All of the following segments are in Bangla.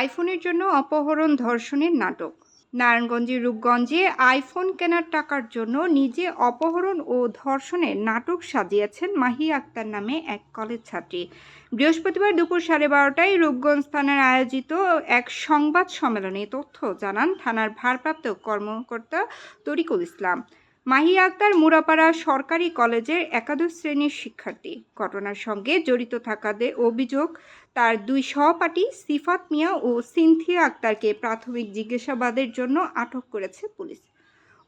আইফোনের জন্য অপহরণ ধর্ষণের নাটক। নারায়ণগঞ্জের রূপগঞ্জে আইফোন কেনার টাকার জন্য নিজে অপহরণ ও ধর্ষণের নাটক সাজিয়েছেন মাহি আক্তার নামে এক কলেজ ছাত্রী। বৃহস্পতিবার দুপুর সাড়ে বারোটায় রূপগঞ্জ থানার আয়োজিত এক সংবাদ সম্মেলনে তথ্য জানান থানার ভারপ্রাপ্ত কর্মকর্তা তরিকুল ইসলাম। মাহি আক্তার মুরাপাড়া সরকারি কলেজের একাদশ শ্রেণির শিক্ষার্থী। ঘটনার সঙ্গে জড়িত থাকাদের অভিযোগ, তার দুই সহপাঠী সিফাত মিয়া ও সিনথিয়া আক্তারকে প্রাথমিক জিজ্ঞাসাবাদের জন্য আটক করেছে পুলিশ।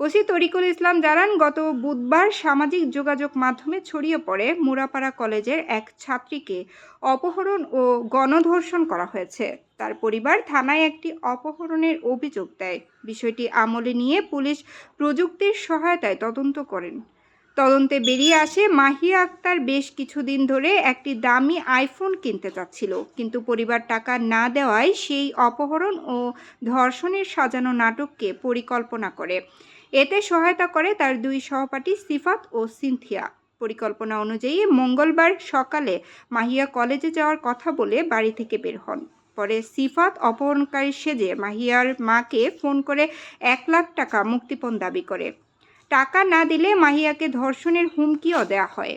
ওসি তরিকুল ইসলাম জানান, গত বুধবার সামাজিক যোগাযোগ মাধ্যমে ছড়িয়ে পড়ে মুরাপাড়া কলেজের এক ছাত্রীকে অপহরণ ও গণধর্ষণ করা হয়েছে। তার পরিবার থানায় একটি অপহরণের অভিযোগ দেয়। বিষয়টি আমলে নিয়ে পুলিশ প্রযুক্তির সহায়তায় তদন্ত করেন। তদন্তে বেরিয়ে আসে মাহিয়া আক্তার বেশ কিছুদিন ধরে একটি দামি আইফোন কিনতে চাচ্ছিল। কিন্তু পরিবার টাকা না দেওয়ায় সেই অপহরণ ও ধর্ষণের সাজানো নাটককে পরিকল্পনা করে। এতে সহায়তা করে তার দুই সহপাঠী সিফাত ও সিনথিয়া। পরিকল্পনা অনুযায়ী মঙ্গলবার সকালে মাহিয়া কলেজে যাওয়ার কথা বলে বাড়ি থেকে বের হন। পরে সিফাত অপহরণকারী সেজে মাহিয়ার মাকে ফোন করে এক লাখ টাকা মুক্তিপণ দাবি করে। টাকা না দিলে মাহিয়াকে ধর্ষণের হুমকিও দেওয়া হয়।